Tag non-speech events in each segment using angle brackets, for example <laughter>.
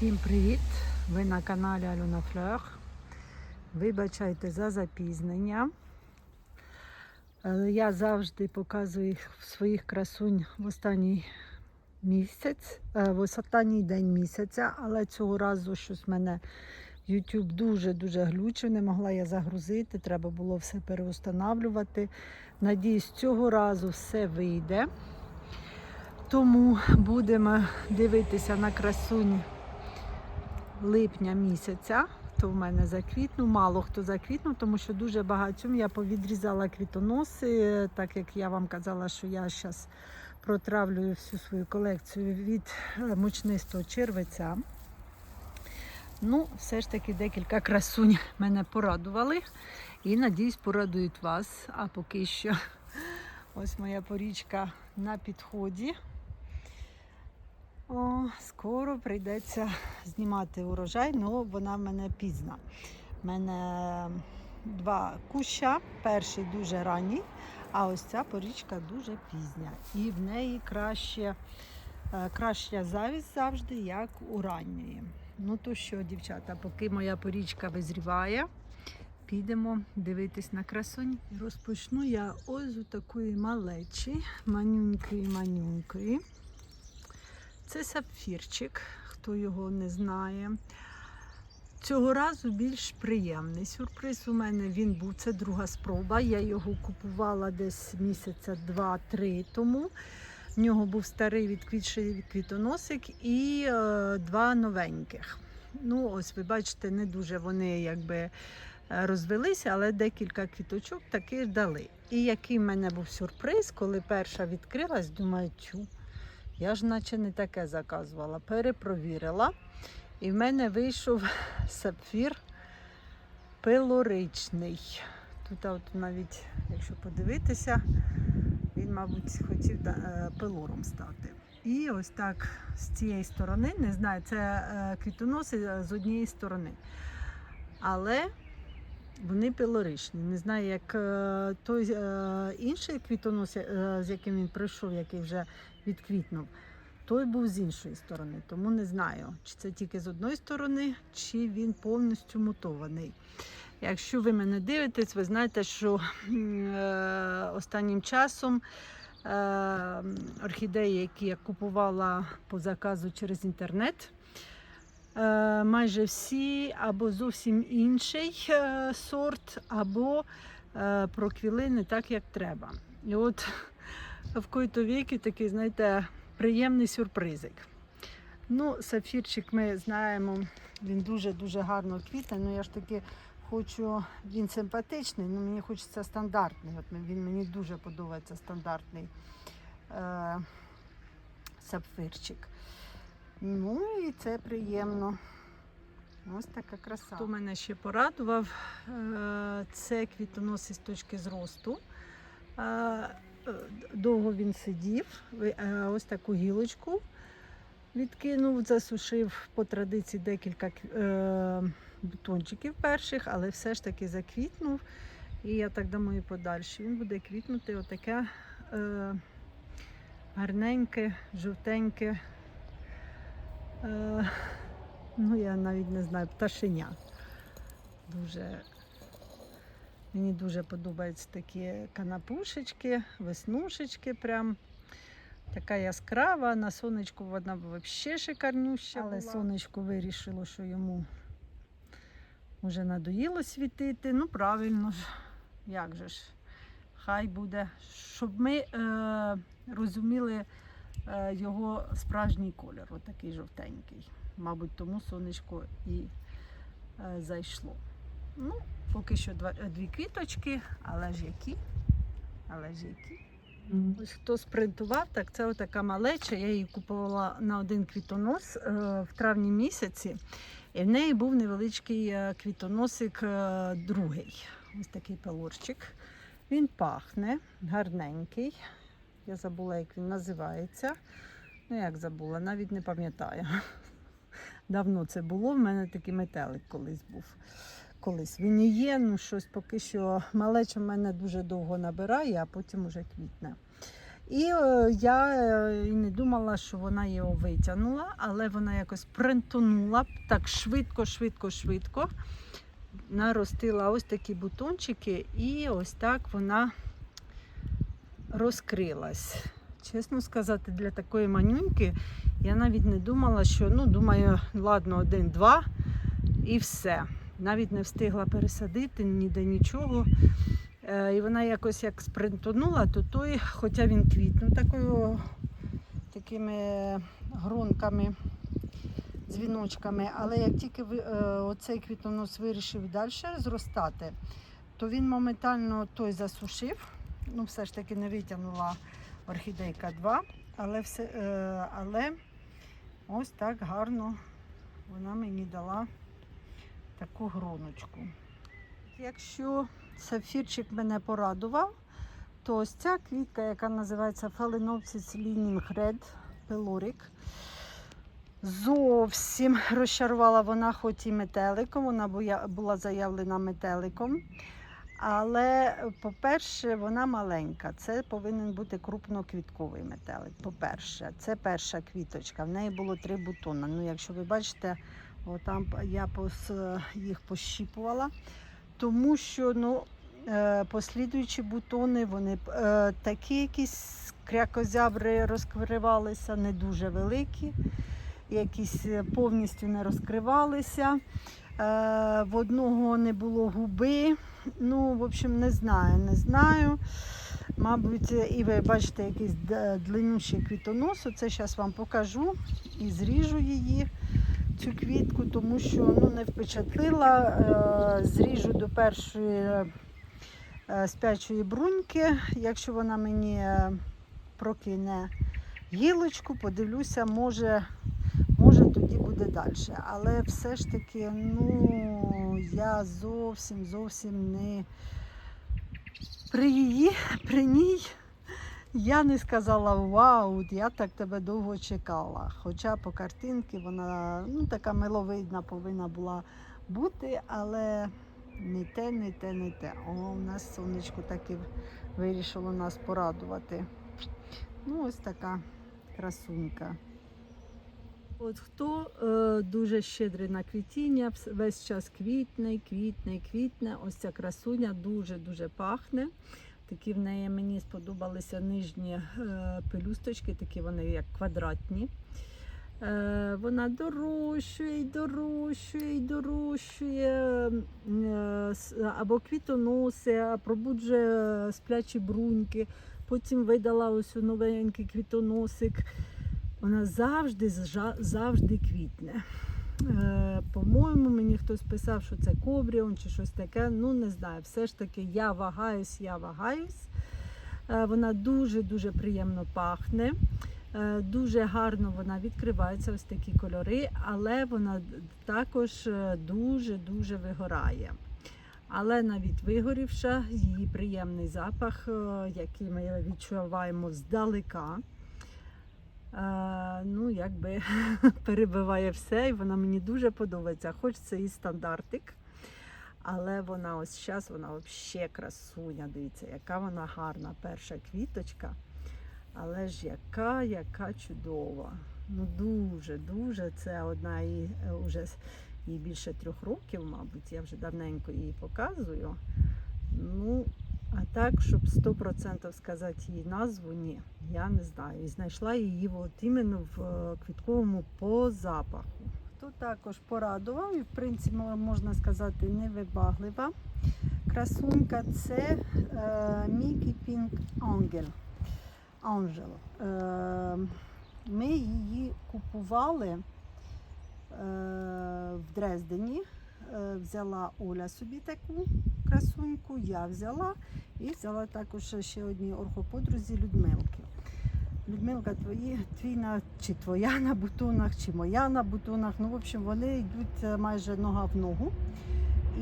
Всім привіт! Ви на каналі Альона Флeur. Вибачайте за запізнення. Е, Я завжди показую їх своїх красунь в останній місяць, е, в останній день місяця, але цього разу щось в мене YouTube дуже-дуже глючив, не могла я загрузити, треба було все переустанавлювати. Надіюсь, цього разу все вийде. Тому будемо дивитися на красунь липня місяця. Хто в мене заквітнув, мало хто заквітнув, тому що дуже багатьом я повідрізала квітоноси, так як я вам казала, що я зараз протравлюю всю свою колекцію від е, мучнистого червеця. Ну, все ж таки декілька красунь мене порадували і надіюсь, порадують вас. А поки що <laughs> ось моя порічка на підході. О, скоро прийдеться знімати урожай, але вона в мене пізна. У мене два куща, перший дуже ранній, а ось ця порічка дуже пізня. І в неї краще, е, краща завість завжди, як у ранньої. Ну то що, дівчата, поки моя порічка визріває, підемо дивитись на красунь. Розпочну я ось у такої малечі, манюнької-манюнької. Це сапфірчик, хто його не знає. Цього разу більш приємний сюрприз у мене він був. Це друга спроба. Я його купувала десь місяця два-три тому. В нього був старий відквітший квітоносик і е, два новеньких. Ну, ось ви бачите, не дуже вони якби е, розвелися, але декілька квіточок таки дали. І який в мене був сюрприз, коли перша відкрилась, думаю, тю. Я ж наче не таке заказувала. Перепровірила. І в мене вийшов <laughs> сапфір пилоричний. Тут от навіть, якщо подивитися, він, мабуть, хотів е, пилором стати. І ось так з цієї сторони, не знаю, це е, квітоноси е, з однієї сторони. Але вони пилоричні. Не знаю, як той інший квітонос, з яким він прийшов, який вже відквітнув, той був з іншої сторони. Тому не знаю, чи це тільки з одної сторони, чи він повністю мутований. Якщо ви мене дивитесь, ви знаєте, що е, останнім часом е, орхідеї, які я купувала по заказу через інтернет, е, майже всі або зовсім інший е, сорт, або е, проквіли не так, як треба. І от в коїто віки такий, знаєте, приємний сюрпризик. Ну, сапфірчик ми знаємо, він дуже-дуже гарно квітне. Ну я ж таки хочу, він симпатичний, але мені хочеться стандартний. От він мені дуже подобається стандартний е, сапфирчик. Ну і це приємно. Ось така краса. Хто мене ще порадував, е, це квітоноси з точки зросту. Е, Довго він сидів, е, ось таку гілочку відкинув, засушив по традиції декілька е, бутончиків перших, але все ж таки заквітнув. І я так думаю, подальше він буде квітнути отаке е, гарненьке, жовтеньке. Е, ну, я навіть не знаю, пташеня. Дуже Мені дуже подобаються такі канапушечки, веснушечки прям. Така яскрава, на сонечку вона взагалі шикарнюща, але сонечко вирішило, що йому вже надоїло світити. Ну, правильно ж, як же ж, хай буде. Щоб ми е, розуміли е, його справжній колір, отакий жовтенький. Мабуть, тому сонечко і е, зайшло. Ну, поки що два, дві квіточки, але ж які? Але ж які? Ось хто спринтував, так це отака малеча. Я її купувала на один квітонос е, в травні місяці. І в неї був невеличкий е, квітоносик е, другий. Ось такий пелорчик. Він пахне, гарненький. Я забула, як він називається. Ну, як забула, навіть не пам'ятаю. <laughs> Давно це було. В мене такий метелик колись був. Колись ну щось поки що малеча мене дуже довго набирає, а потім уже квітне. І е, я е, і не думала, що вона його витягнула, але вона якось принтонула так швидко, швидко, швидко. Наростила ось такі бутончики, і ось так вона розкрилась. Чесно сказати, для такої манюньки я навіть не думала, що ну, думаю, ладно, один-два і все. Навіть не встигла пересадити ніде нічого. Е, і вона якось як спринтонула, то той, хоча він квітнув такою, такими гронками, дзвіночками, але як тільки е, оцей квітонос вирішив далі зростати, то він моментально той засушив. Ну, все ж таки не витягнула орхідейка 2, але, все, е, але ось так гарно вона мені дала таку гроночку. Якщо сафірчик мене порадував, то ось ця квітка, яка називається Phalaenopsis Leaning Red Peloric, зовсім розчарувала вона хоч і метеликом, вона була заявлена метеликом. Але, по-перше, вона маленька. Це повинен бути крупноквітковий метелик. По-перше, це перша квіточка. В неї було три бутони. Ну, якщо ви бачите, отам я їх пощіпувала, тому що ну, е, послідуючі бутони, вони е, такі якісь крякозябри розкривалися, не дуже великі, якісь е, повністю не розкривалися. В одного не було губи. Ну, в общем, не знаю, не знаю. Мабуть, і ви бачите якийсь д- длиннющий квітонос. Це зараз вам покажу і зріжу її, цю квітку, тому що ну, не впечатлила. Е, Зріжу до першої е, спячої бруньки. Якщо вона мені е, прокине гілочку, подивлюся, може, може тоді буде далі. Але все ж таки, ну, я зовсім зовсім не при її, при ній. Я не сказала вау, я так тебе довго чекала. Хоча по картинці вона ну, така миловидна повинна була бути, але не те, не те, не те. О, у нас сонечко таки вирішило нас порадувати. Ну, ось така красунька. От хто е, дуже щедрий на квітіння, весь час квітне, квітне, квітне. Ось ця красуня дуже-дуже пахне. Такі в неї мені сподобалися нижні е, пелюсточки, такі вони як квадратні. Е, вона дорощує, дорощує, дорощує е, або квітоноси, пробуджує сплячі бруньки. Потім видала ось новенький квітоносик. Вона завжди завжди квітне. Е, по-моєму, мені хтось писав, що це кобріон чи щось таке. Ну, не знаю. Все ж таки, я вагаюсь, я вагаюсь. Е, вона дуже-дуже приємно пахне. Е, Дуже гарно вона відкривається, ось такі кольори, але вона також дуже-дуже вигорає. Але навіть вигорівша, її приємний запах, який ми відчуваємо здалека. Е, ну, якби <laughs> перебиває все, і вона мені дуже подобається. Хоч це і стандартик, але вона ось зараз вона взагалі красуня. Дивіться, яка вона гарна, перша квіточка. Але ж яка, яка чудова. Ну дуже, дуже. Це одна і вже їй більше трьох років, мабуть. Я вже давненько її показую. Ну, а так, щоб 100% сказати її назву, ні, я не знаю. І знайшла її от іменно в е, квітковому по запаху. Хто також порадував, і в принципі можна сказати невибаглива. Красунька це е, Мікі Пінк Ангел. Анжел. Е, ми її купували е, в Дрездені. Е, взяла Оля собі таку красуньку, я взяла і взяла також ще одні орхоподрузі Людмилки. Людмилка, твої, твій на, чи твоя на бутонах, чи моя на бутонах. Ну, в общем, вони йдуть е, майже нога в ногу.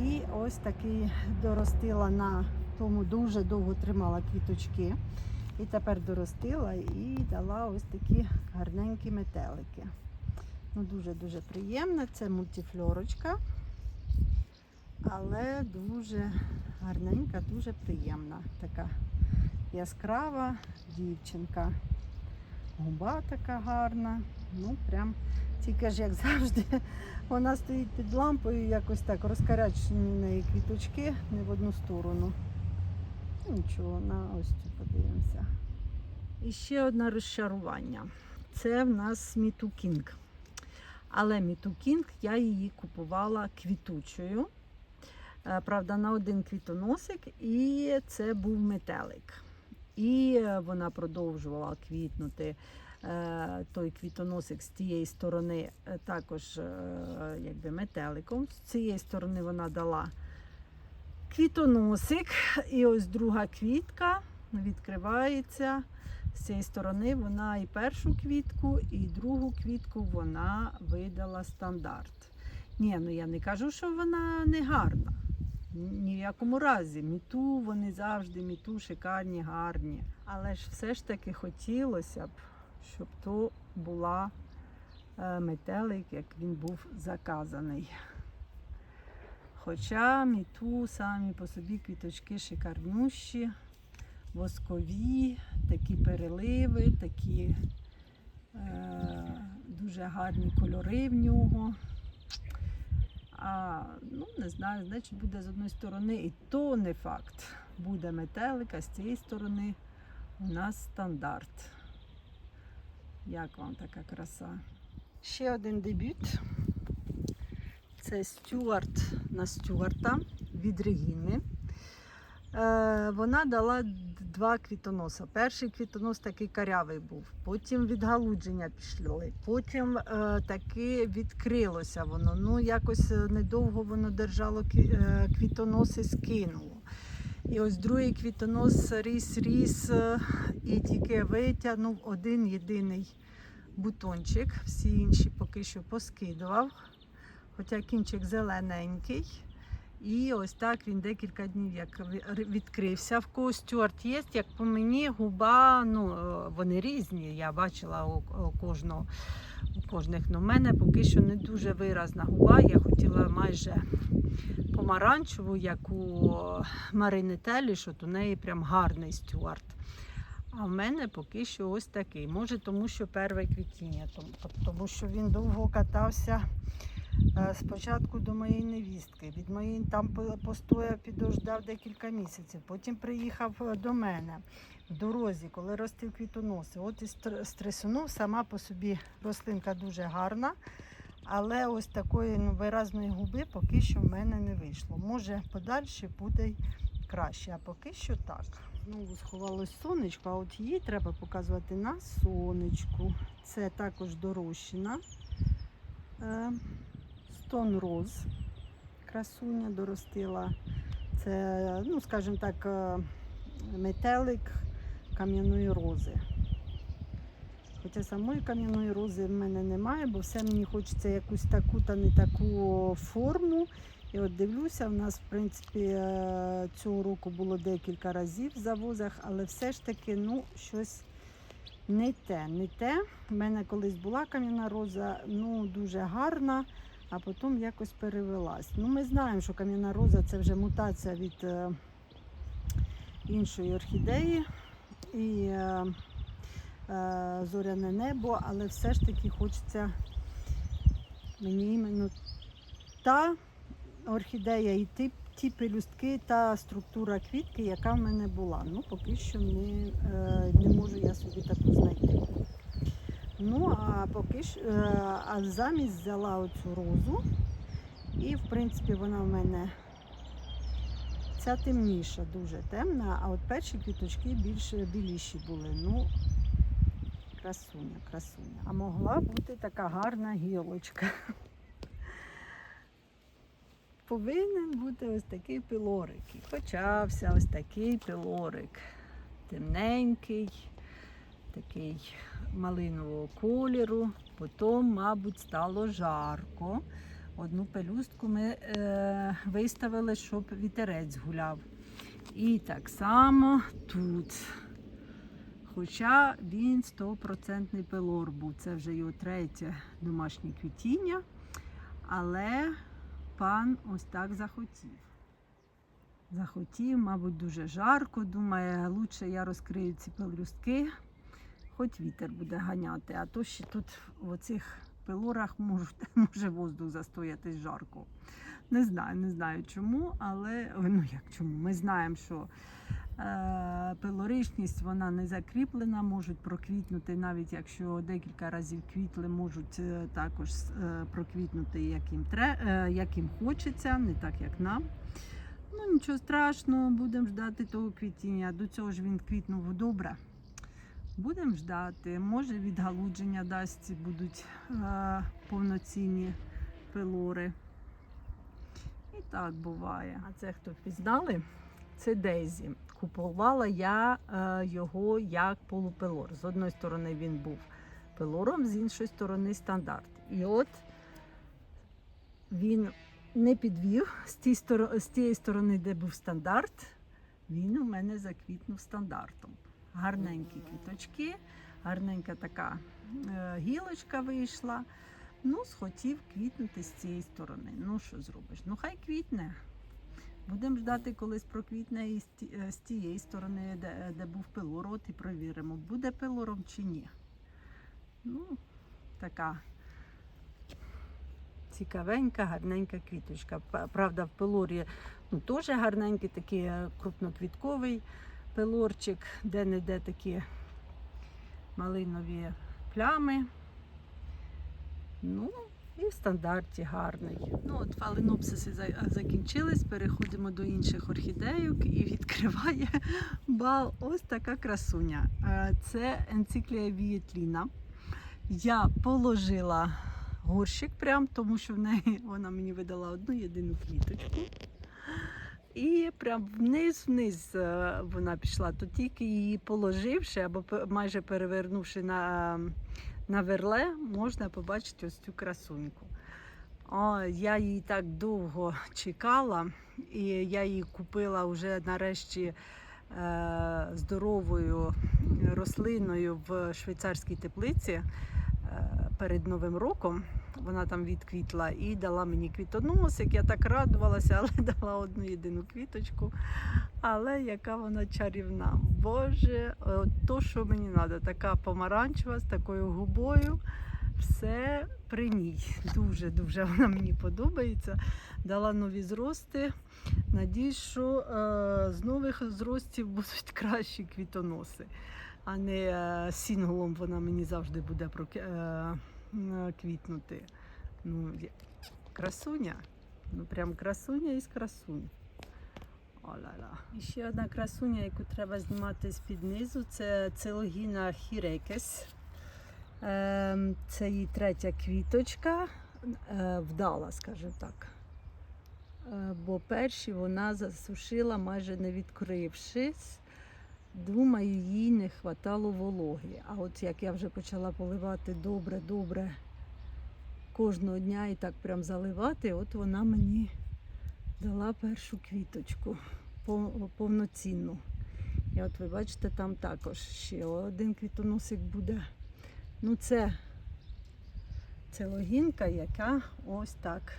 І ось таки доростила на тому, дуже довго тримала квіточки. І тепер доростила і дала ось такі гарненькі метелики. Ну, дуже-дуже приємно. Це мультифлорочка. Але дуже гарненька, дуже приємна. Така яскрава дівчинка. Губа така гарна. Ну, прям тільки ж, як завжди, <laughs> вона стоїть під лампою, якось так розкарячені квіточки не в одну сторону. Ну, Нічого, на ось цю подивимося. І ще одне розчарування. Це в нас Міту Кінг. Але Міту Кінг я її купувала квітучою. Е, Правда, на один квітоносик, і це був метелик. І е, вона продовжувала квітнути. Е, Той квітоносик з тієї сторони також якби метеликом. З цієї сторони вона дала квітоносик. І ось друга квітка відкривається. З цієї сторони вона і першу квітку, і другу квітку вона видала стандарт. Ні, ну я не кажу, що вона не гарна. Ні в якому разі. Міту вони завжди, міту шикарні, гарні. Але ж все ж таки хотілося б, щоб то була е, метелик, як він був заказаний. Хоча міту самі по собі квіточки шикарнющі, воскові, такі переливи, такі е, дуже гарні кольори в нього. А, ну, не знаю, значить буде з одної сторони, і то не факт. Буде метелик, а з цієї сторони у нас стандарт. Як вам така краса? Ще один дебют. Це Стюарт на Стюарта від Регіни. Е, вона дала два квітоноса. Перший квітонос такий карявий був, потім відгалудження пішли, потім е, таки відкрилося воно. Ну, якось е, недовго воно держало кві- квітоноси, скинуло. І ось другий квітонос ріс, ріс е, і тільки витягнув один єдиний бутончик. Всі інші поки що поскидував. Хоча кінчик зелененький. І ось так він декілька днів як відкрився. В когось стюарт є, як по мені, губа, ну е, вони різні. Я бачила у, кожного. У кожних Ну, в мене поки що не дуже виразна губа. Я хотіла майже помаранчеву, як у Марини Теліш, от у неї прям гарний стюарт. А в мене поки що ось такий. Може, тому що перше квітіння, тому, тому що він довго катався спочатку до моєї невістки. Від моєї там по- постояв, підождав декілька місяців. Потім приїхав е, до мене в дорозі, коли ростив квітоноси. От і стресунув сама по собі рослинка дуже гарна. Але ось такої ну, виразної губи поки що в мене не вийшло. Може, подальше буде краще, а поки що так. Знову сховалось сонечко, а от її треба показувати на сонечку. Це також дорощина. Стон роз. Красуня доростила. Це, ну, скажімо так, е, метелик кам'яної рози. Хоча самої кам'яної рози в мене немає, бо все мені хочеться якусь таку та не таку форму. І от дивлюся, в нас, в принципі, е, цього року було декілька разів в завозах, але все ж таки, ну, щось не те, не те. У мене колись була кам'яна роза, ну, дуже гарна, а потім якось перевелась. Ну, ми знаємо, що кам'яна роза це вже мутація від е, іншої орхідеї. І е, е, зоряне небо, але все ж таки хочеться мені іменно та орхідея і ті, ті пелюстки, та структура квітки, яка в мене була. Ну, поки що не, не можу я собі таку знайти. Ну, а поки що, е, а замість взяла оцю розу, і в принципі вона в мене ця темніша, дуже темна, а от перші квіточки більш біліші були. Ну, красуня, красуня. А могла бути така гарна гілочка. Повинен бути ось такий пилорик. І почався ось такий пилорик. Темненький, такий малинового кольору. Потім, мабуть, стало жарко. Одну пелюстку ми е, виставили, щоб вітерець гуляв. І так само тут. Хоча він 100% пелор був. Це вже його третє домашнє квітіння. Але пан ось так захотів. захотів, мабуть, дуже жарко. Думає, лучше я розкрию ці пелюстки, хоч вітер буде ганяти, а то ще тут в оцих пилорах може, <laughs> може воздух застоятись жарко. Не знаю, не знаю чому, але ну як чому? Ми знаємо, що е, пилоричність вона не закріплена, можуть проквітнути, навіть якщо декілька разів квітли, можуть е, також е, проквітнути, як їм, тре, е, як їм хочеться, не так як нам. Ну нічого страшного, будемо ждати того квітіння. До цього ж він квітнув добре. Будемо ждати. Може відгалудження дасть, будуть е, повноцінні пилори. І так буває. А це хто впізнали? Це Дейзі. Купувала я е, його як полупилор. З одної сторони він був пилором, з іншої сторони стандарт. І от він не підвів з, ті стор- з тієї сторони, де був стандарт, він у мене заквітнув стандартом. Гарненькі квіточки, гарненька така е, гілочка вийшла. Ну, схотів квітнути з цієї сторони. Ну, що зробиш? Ну, хай квітне. Будемо ждати, колись проквітне і з е, тієї сторони, де, де був пилород, і провіримо, буде пилором чи ні. Ну, така цікавенька, гарненька квіточка. Правда, в пилорі ну, теж гарненький, такий е, крупноквітковий пилорчик, де-не-де такі малинові плями. Ну, і в стандарті гарний. Ну, от фаленопсиси закінчились, переходимо до інших орхідейок і відкриває бал ось така красуня. Це енциклія вієтліна. Я положила горщик прям, тому що в неї вона мені видала одну єдину квіточку. І прям вниз-вниз е, вона пішла. То тільки її положивши або майже перевернувши на, на верле, можна побачити ось цю красуньку. О, я її так довго чекала, і я її купила вже нарешті е, здоровою рослиною в швейцарській теплиці е, перед Новим роком. Вона там відквітла і дала мені квітоносик. Я так радувалася, <laughs> але дала одну єдину квіточку. Але яка вона чарівна. Боже, от то, що мені треба, така помаранчева з такою губою. Все при ній. Дуже-дуже вона мені подобається. Дала нові зрости. Надіюсь, що е, з нових зростів будуть <laughs> кращі квітоноси, а не е, сінглом вона мені завжди буде е, м, квітнути. Ну, красуня. Ну прям красуня із красунь. О-ла-ла. І ще одна красуня, яку треба знімати з-під низу, це целогіна хірекес. Ем, Це її третя квіточка, е, вдала, скажімо так. Е, Бо перші вона засушила, майже не відкрившись. Думаю, їй не хватало вологи. А от як я вже почала поливати добре-добре кожного дня і так прям заливати, от вона мені дала першу квіточку повноцінну. І от ви бачите, там також ще один квітоносик буде. Ну, це, це логінка, яка ось так.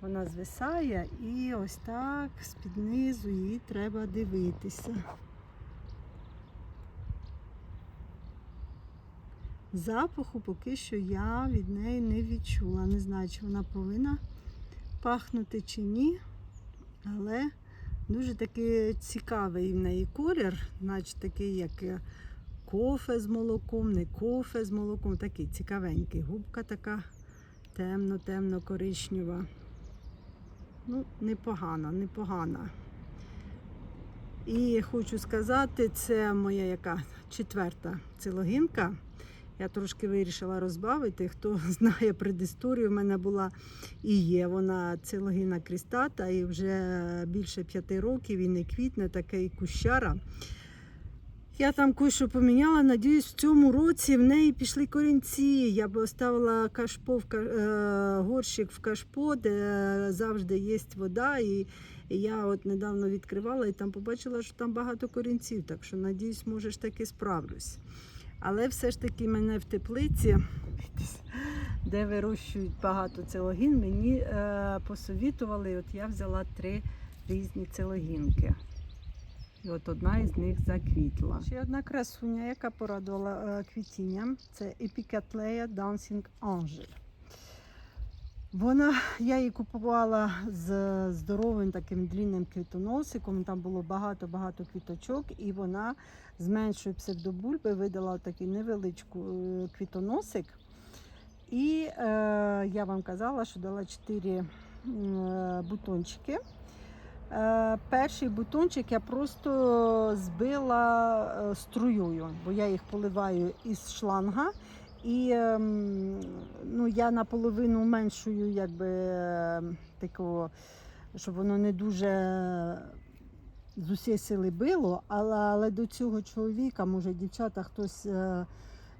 Вона звисає і ось так з-під низу її треба дивитися. Запаху поки що я від неї не відчула. Не знаю, чи вона повинна пахнути чи ні. Але дуже такий цікавий в неї колір, наче такий, як кофе з молоком, не кофе з молоком, такий цікавенький. Губка така темно-темно коричнева. Ну, непогана, непогана. І хочу сказати, це моя яка четверта цилогінка. Я трошки вирішила розбавити. Хто <laughs> знає предісторію, в мене була і є вона цилогіна крістата, і вже більше п'яти років і не квітне, такий кущара. Я там кое-що поміняла. Надіюсь, в цьому році в неї пішли корінці. Я б оставила кашпо в е, горщик в кашпо, де завжди є вода. І, і я от недавно відкривала і там побачила, що там багато корінців. Так що, надіюсь, може ж таки справлюсь. Але все ж таки мене в теплиці, де вирощують багато целогін, мені е, посовітували. От я взяла три різні целогінки. І от одна із них заквітла. Ще одна красуня, яка порадувала е, квітінням, це Епікатлея Dancing Angel. Вона, я її купувала з здоровим таким длінним квітоносиком. Там було багато-багато квіточок, і вона з меншої псевдобульби видала такий невеличку е, квітоносик. І е, я вам казала, що дала 4 е, бутончики. Е, перший бутончик я просто збила е, струєю, бо я їх поливаю із шланга. І ем, ну, я наполовину меншую, якби е, такого, щоб воно не дуже з усієї сили било, але, але до цього чоловіка, може, дівчата, хтось е,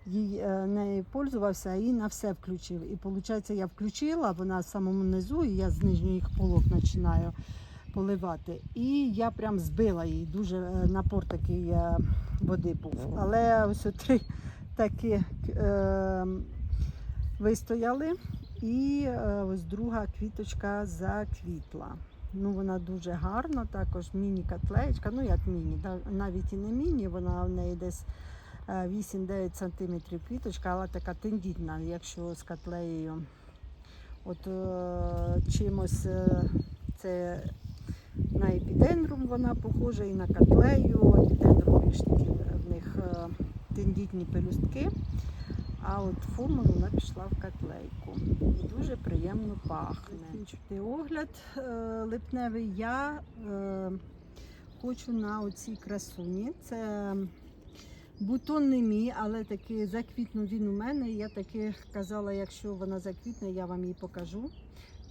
їй е, нею пользувався і на все включив. І виходить, я включила, вона в самому низу, і я з нижніх полок починаю поливати. І я прям збила її, дуже е, напор такий води був. Але ось три такі е, вистояли. І е, ось друга квіточка заквітла. Ну, вона дуже гарна, також міні-котлеєчка, ну як міні, навіть і не міні, вона в неї десь е, 8-9 см квіточка, але така тендітна, якщо з котлеєю. От е, чимось е, це на епідендрум вона похожа і на котлею. Епідендрум більш в них е, тендітні пелюстки. А от форму вона пішла в котлейку. І дуже приємно пахне. Закінчити огляд е, липневий я е, хочу на оцій красуні. Це бутон не мій, але таки заквітнув він у мене. Я таки казала, якщо вона заквітне, я вам її покажу.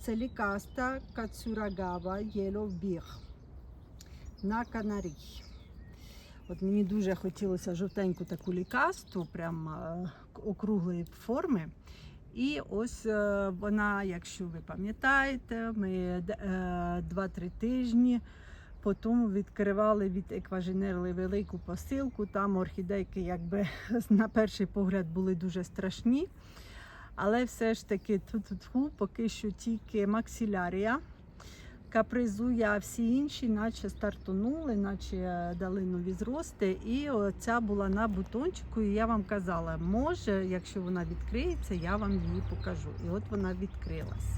Це лікаста Кацурагава Yellow Beer на Канарі. От мені дуже хотілося жовтеньку таку лікасту, прям е, округлої форми. І ось е, вона, якщо ви пам'ятаєте, ми е, 2-3 тижні по тому відкривали від екваженерли велику посилку. Там орхідейки, якби <laughs> на перший погляд, були дуже страшні. Але все ж таки тут поки що тільки максилярія капризує, а всі інші, наче стартонули, наче дали нові зрости. І ця була на бутончику. І я вам казала, може, якщо вона відкриється, я вам її покажу. І от вона відкрилась.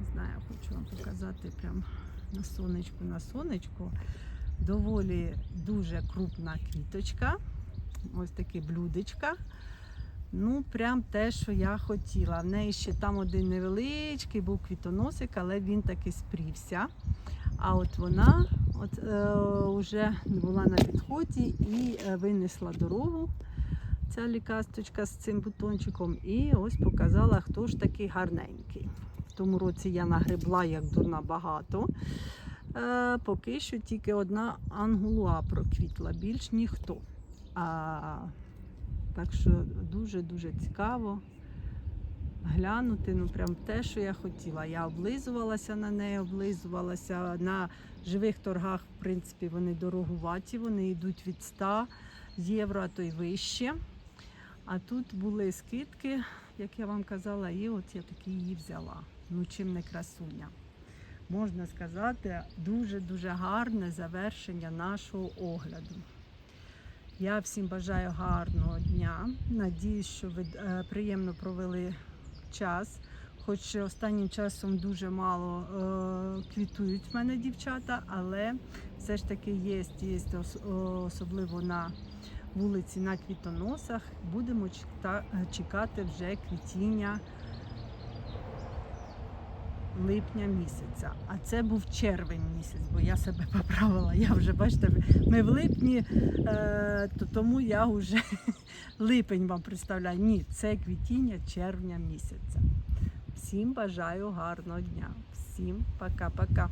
Не знаю, хочу вам показати прям на сонечку, на сонечку. Доволі дуже крупна квіточка. Ось таке блюдечка. Ну, прям те, що я хотіла. В неї ще там один невеличкий був квітоносик, але він таки спрівся. А от вона от, е, вже була на підході і е, винесла дорогу. Ця лікасточка з цим бутончиком. І ось показала, хто ж такий гарненький. В тому році я нагребла як дурна багато. Е, поки що тільки одна ангулуа проквітла, більш ніхто. А, так що дуже-дуже цікаво глянути. Ну, прям те, що я хотіла. Я облизувалася на неї, облизувалася. На живих торгах, в принципі, вони дорогуваті, вони йдуть від 100 євро, а то й вище. А тут були скидки, як я вам казала, і от я таки її взяла. Ну, чим не красуня. Можна сказати, дуже-дуже гарне завершення нашого огляду. Я всім бажаю гарного дня. Надіюсь, що ви е, приємно провели час. Хоч останнім часом дуже мало е, квітують в мене дівчата, але все ж таки є, є особливо на вулиці на квітоносах. Будемо чекати вже квітіння липня місяця. А це був червень місяць, бо я себе поправила. Я вже бачите, ми в липні, е, то тому я вже <laughs> липень вам представляю. Ні, це квітіння червня місяця. Всім бажаю гарного дня. Всім пока-пока.